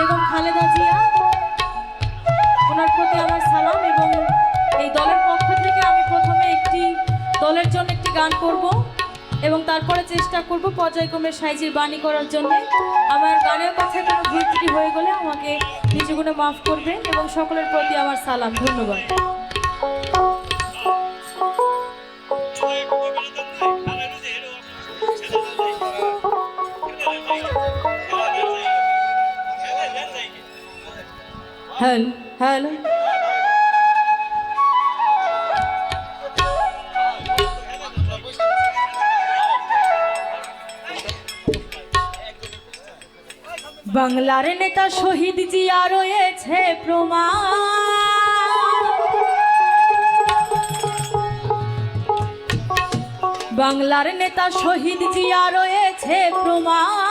বেগম খালেদা জিয়া, ওনার প্রতি আমার সালাম এবং এই দলের পক্ষ থেকে আমি প্রথমে একটি দলের জন্য একটি গান করব এবং তারপরে চেষ্টা করব পর্যায়ক্রমে সাইজির বাণী করার জন্য। আমার গানের কথায় কোনো ভুল হয়ে গেলে আমাকে নিচে গুণে মাফ করবেন এবং সকলের প্রতি আমার সালাম। ধন্যবাদ। হ্যালো হ্যালো বাংলার নেতা শহীদ জিয়া রয়েছে প্রমাণ। বাংলার নেতা শহীদ জিয়া রয়েছে প্রমাণ।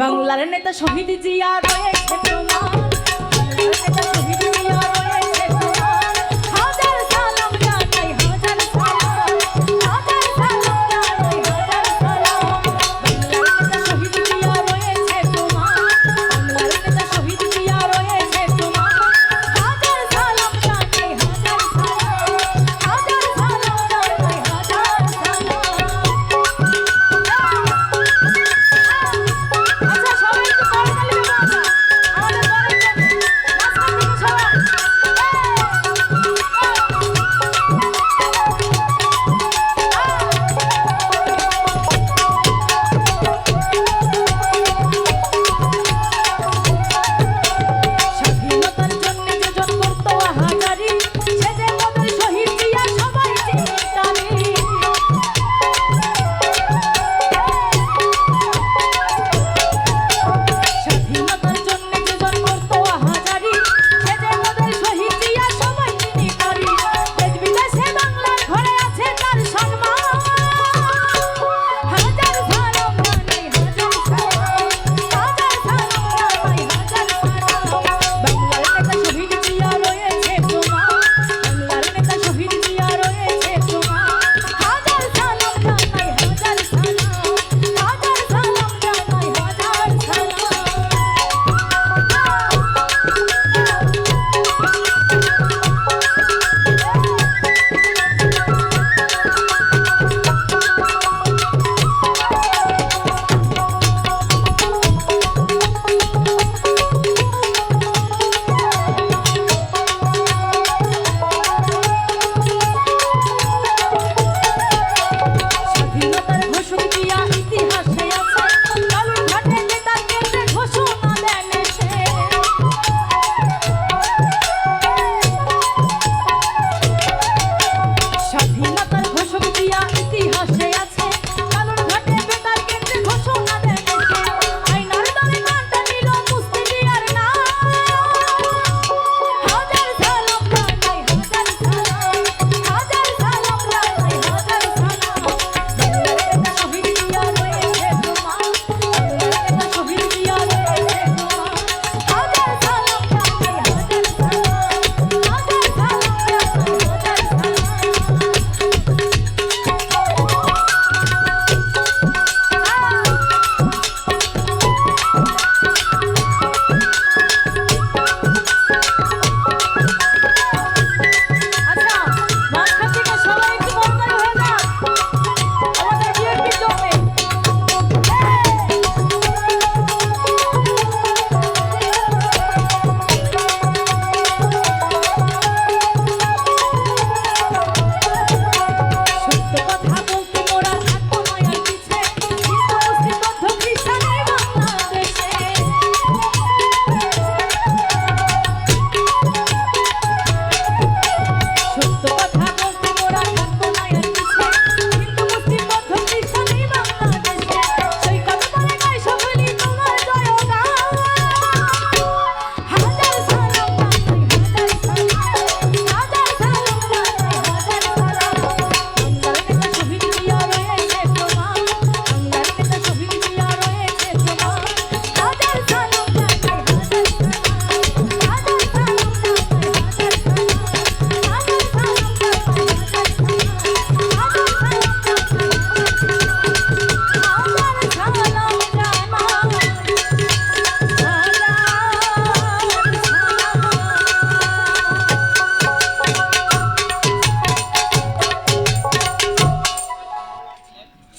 বাংলার নেতা শহীদ জিয়া রয়েছে তোমার। বাংলার নেতা শহীদ জিয়া